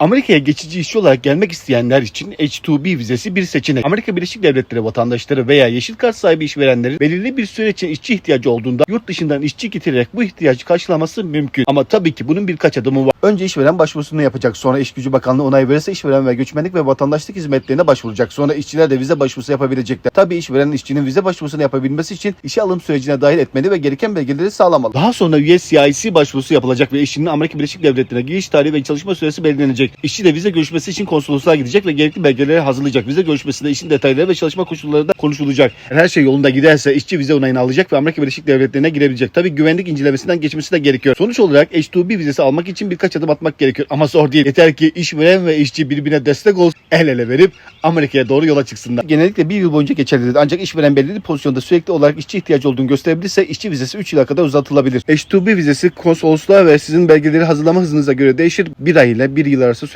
Amerika'ya geçici işçi olarak gelmek isteyenler için H-2B vizesi bir seçenek. Amerika Birleşik Devletleri vatandaşları veya yeşil kart sahibi işverenlerin belirli bir süre için işçi ihtiyacı olduğunda yurt dışından işçi getirerek bu ihtiyacı karşılaması mümkün. Ama tabii ki bunun birkaç adımı var. Önce işveren başvurusunu yapacak. Sonra İş Gücü Bakanlığı onay verirse işveren ve göçmenlik ve vatandaşlık hizmetlerine başvuracak. Sonra işçiler de vize başvurusu yapabilecekler. Tabii işveren işçinin vize başvurusunu yapabilmesi için işe alım sürecine dahil etmeli ve gereken belgeleri sağlamalı. Daha sonra USCIS başvurusu yapılacak ve işçinin Amerika Birleşik Devletleri'ne giriş tarihi ve çalışma süresi belirlenecek. İşçi de vize görüşmesi için konsolosluğa gidecek ve gerekli belgeleri hazırlayacak. Vize görüşmesinde işin detayları ve çalışma koşulları da konuşulacak. Her şey yolunda giderse işçi vize onayını alacak ve Amerika Birleşik Devletleri'ne girebilecek. Tabii güvenlik incelemesinden geçmesi de gerekiyor. Sonuç olarak H-2B vizesi almak için birkaç adım atmak gerekiyor. Ama zor değil. Yeter ki işveren ve işçi birbirine destek olsun. El ele verip Amerika'ya doğru yola çıksınlar. Genellikle bir yıl boyunca geçerlidir. Ancak işveren belirli bir pozisyonda sürekli olarak işçi ihtiyacı olduğunu gösterebilirse işçi vizesi 3 yıla kadar uzatılabilir. H-2B vizesi konsolosluğa ve sizin belgeleri hazırlama hızınıza göre değişir. Bir ay ile bir yıl arası